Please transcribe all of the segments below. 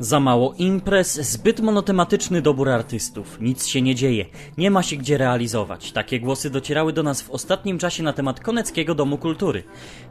Za mało imprez, zbyt monotematyczny dobór artystów. Nic się nie dzieje, nie ma się gdzie realizować. Takie głosy docierały do nas w ostatnim czasie na temat Koneckiego Domu Kultury.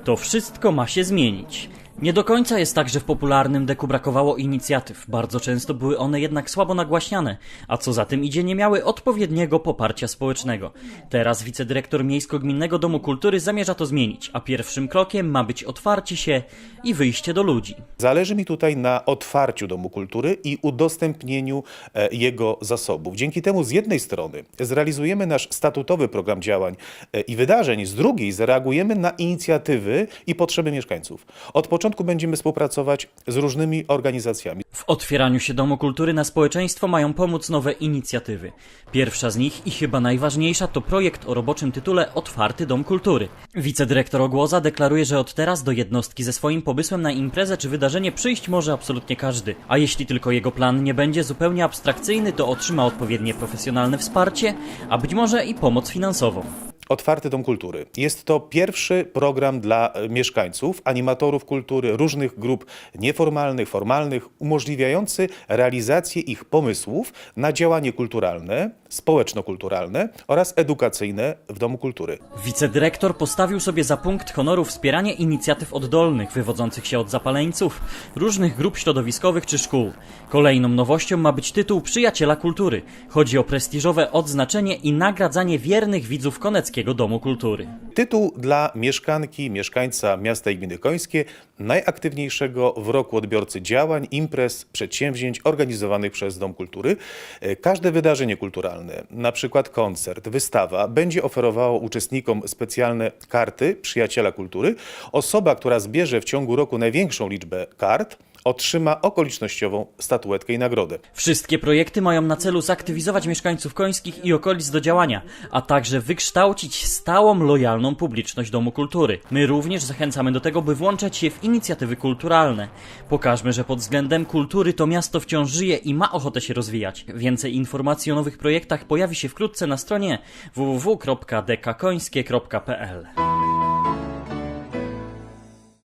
To wszystko ma się zmienić. Nie do końca jest tak, że w popularnym deku brakowało inicjatyw. Bardzo często były one jednak słabo nagłaśniane, a co za tym idzie, nie miały odpowiedniego poparcia społecznego. Teraz wicedyrektor Miejsko-Gminnego Domu Kultury zamierza to zmienić, a pierwszym krokiem ma być otwarcie się i wyjście do ludzi. Zależy mi tutaj na otwarciu Domu Kultury i udostępnieniu e, jego zasobów. Dzięki temu z jednej strony zrealizujemy nasz statutowy program działań e, i wydarzeń, z drugiej zareagujemy na inicjatywy i potrzeby mieszkańców. Od początku będziemy współpracować z różnymi organizacjami. W otwieraniu się Domu Kultury na społeczeństwo mają pomóc nowe inicjatywy. Pierwsza z nich i chyba najważniejsza to projekt o roboczym tytule Otwarty Dom Kultury. Wicedyrektor Ogłoza deklaruje, że od teraz do jednostki ze swoim pomysłem na imprezę czy wydarzenie przyjść może absolutnie każdy. A jeśli tylko jego plan nie będzie zupełnie abstrakcyjny, to otrzyma odpowiednie profesjonalne wsparcie, a być może i pomoc finansową. Otwarty Dom Kultury. Jest to pierwszy program dla e, mieszkańców, animatorów kultury, różnych grup nieformalnych, formalnych, umożliwiający realizację ich pomysłów na działanie kulturalne, społeczno-kulturalne oraz edukacyjne w Domu Kultury. Wicedyrektor postawił sobie za punkt honoru wspieranie inicjatyw oddolnych wywodzących się od zapaleńców, różnych grup środowiskowych czy szkół. Kolejną nowością ma być tytuł Przyjaciela Kultury. Chodzi o prestiżowe odznaczenie i nagradzanie wiernych widzów Koneckiego Domu Kultury. Tytuł dla mieszkanki, mieszkańca miasta i gminy Końskie, najaktywniejszego w roku odbiorcy działań, imprez, przedsięwzięć organizowanych przez Dom Kultury. E, Każde wydarzenie kulturalne, na przykład koncert, wystawa, będzie oferowało uczestnikom specjalne karty Przyjaciela Kultury. Osoba, która zbierze w ciągu roku największą liczbę kart, otrzyma okolicznościową statuetkę i nagrodę. Wszystkie projekty mają na celu zaktywizować mieszkańców końskich i okolic do działania, a także wykształcić stałą, lojalną publiczność Domu Kultury. My również zachęcamy do tego, by włączać się w inicjatywy kulturalne. Pokażmy, że pod względem kultury to miasto wciąż żyje i ma ochotę się rozwijać. Więcej informacji o nowych projektach pojawi się wkrótce na stronie www.dekakońskie.pl.